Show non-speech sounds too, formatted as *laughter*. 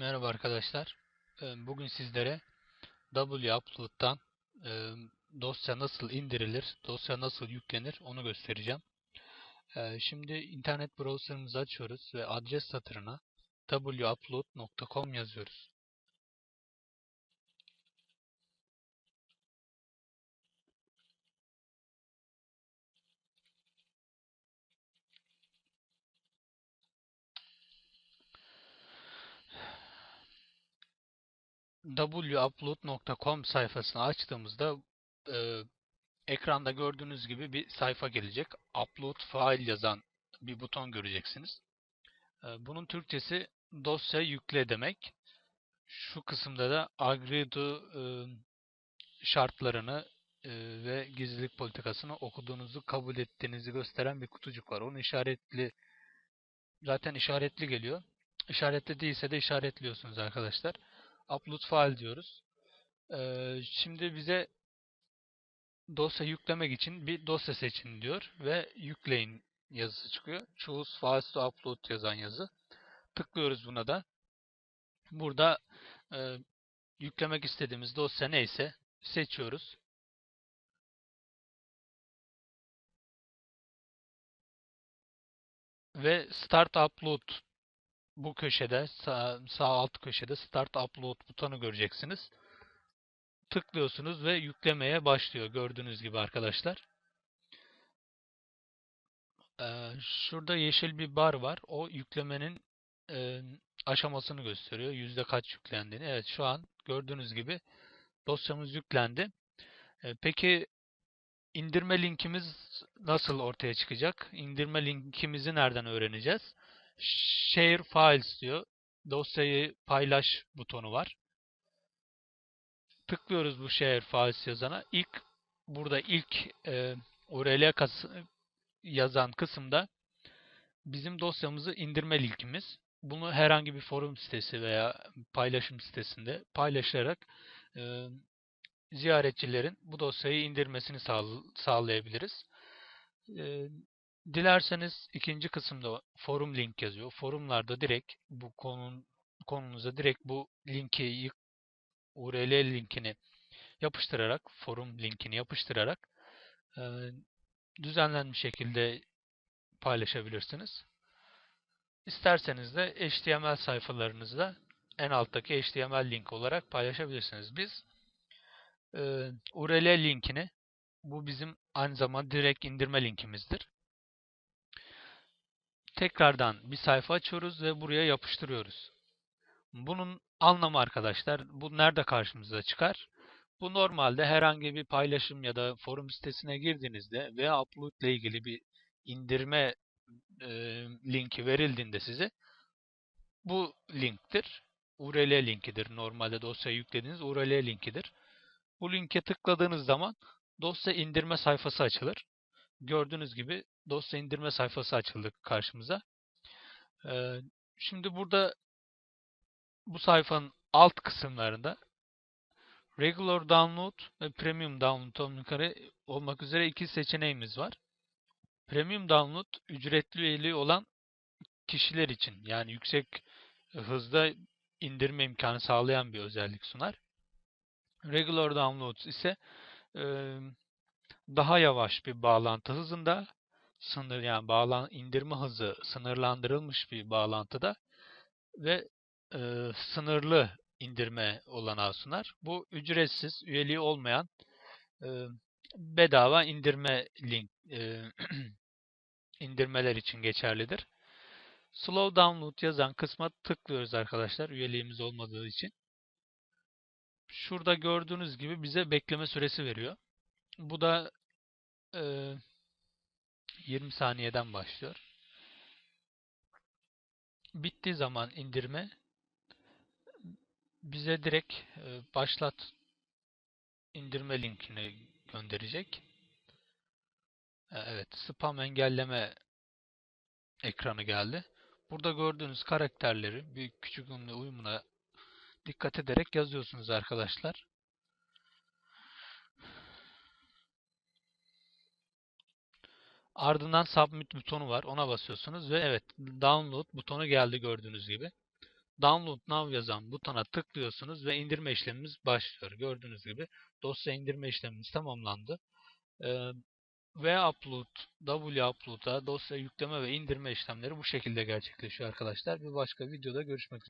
Merhaba arkadaşlar. Ee, Bugün sizlere wupload'dan e, dosya nasıl indirilir, dosya nasıl yüklenir onu göstereceğim. Ee, Şimdi internet browser'ımızı açıyoruz ve adres satırına wupload.com yazıyoruz. wupload.com sayfasını açtığımızda e, ekranda gördüğünüz gibi bir sayfa gelecek. Upload file yazan bir buton göreceksiniz. E, bunun Türkçesi dosya yükle demek. Şu kısımda da agree to e, şartlarını e, ve gizlilik politikasını okuduğunuzu kabul ettiğinizi gösteren bir kutucuk var. Onu işaretli zaten işaretli geliyor. İşaretli değilse de işaretliyorsunuz arkadaşlar. Upload file diyoruz. Ee, şimdi bize dosya yüklemek için bir dosya seçin diyor ve yükleyin yazısı çıkıyor. Choose files to upload yazan yazı. Tıklıyoruz buna da. Burada e, yüklemek istediğimiz dosya neyse seçiyoruz. Ve Start Upload bu köşede sağ, sağ alt köşede Start Upload butonu göreceksiniz. Tıklıyorsunuz ve yüklemeye başlıyor gördüğünüz gibi arkadaşlar. Ee, şurada yeşil bir bar var. O yüklemenin e, aşamasını gösteriyor. Yüzde kaç yüklendiğini. Evet şu an gördüğünüz gibi dosyamız yüklendi. E, peki indirme linkimiz nasıl ortaya çıkacak? İndirme linkimizi nereden öğreneceğiz? Share Files diyor. Dosyayı paylaş butonu var. Tıklıyoruz bu Share Files yazana. İlk burada ilk e, URL yazan kısımda bizim dosyamızı indirme linkimiz. Bunu herhangi bir forum sitesi veya paylaşım sitesinde paylaşarak e, ziyaretçilerin bu dosyayı indirmesini sağ, sağlayabiliriz. E, dilerseniz ikinci kısımda forum link yazıyor. Forumlarda direkt bu konun konunuza direkt bu linki URL linkini yapıştırarak forum linkini yapıştırarak e, düzenlenmiş şekilde paylaşabilirsiniz. İsterseniz de HTML sayfalarınızda en alttaki HTML link olarak paylaşabilirsiniz. Biz e, URL linkini bu bizim aynı zamanda direkt indirme linkimizdir. Tekrardan bir sayfa açıyoruz ve buraya yapıştırıyoruz. Bunun anlamı arkadaşlar bu nerede karşımıza çıkar? Bu normalde herhangi bir paylaşım ya da forum sitesine girdiğinizde veya upload ile ilgili bir indirme e, linki verildiğinde size bu linktir. URL linkidir. Normalde dosya yüklediğiniz URL linkidir. Bu linke tıkladığınız zaman dosya indirme sayfası açılır. Gördüğünüz gibi dosya indirme sayfası açıldı karşımıza. Ee, şimdi burada bu sayfanın alt kısımlarında Regular Download ve Premium Download olmak üzere iki seçeneğimiz var. Premium Download ücretli üyeliği olan kişiler için yani yüksek hızda indirme imkanı sağlayan bir özellik sunar. Regular Download ise daha yavaş bir bağlantı hızında sınır yani bağlan indirme hızı sınırlandırılmış bir bağlantıda ve e, sınırlı indirme olanağı sunar. Bu ücretsiz, üyeliği olmayan e, bedava indirme link e, *clears throat* indirmeler için geçerlidir. Slow download yazan kısma tıklıyoruz arkadaşlar üyeliğimiz olmadığı için. Şurada gördüğünüz gibi bize bekleme süresi veriyor. Bu da e, 20 saniyeden başlıyor. Bittiği zaman indirme bize direkt e, başlat indirme linkini gönderecek. E, evet, spam engelleme ekranı geldi. Burada gördüğünüz karakterleri büyük küçük uyumuna dikkat ederek yazıyorsunuz arkadaşlar. Ardından submit butonu var. Ona basıyorsunuz ve evet download butonu geldi gördüğünüz gibi. Download Now yazan butona tıklıyorsunuz ve indirme işlemimiz başlıyor. Gördüğünüz gibi dosya indirme işlemimiz tamamlandı. Ee, V upload, W upload'a dosya yükleme ve indirme işlemleri bu şekilde gerçekleşiyor arkadaşlar. Bir başka videoda görüşmek üzere.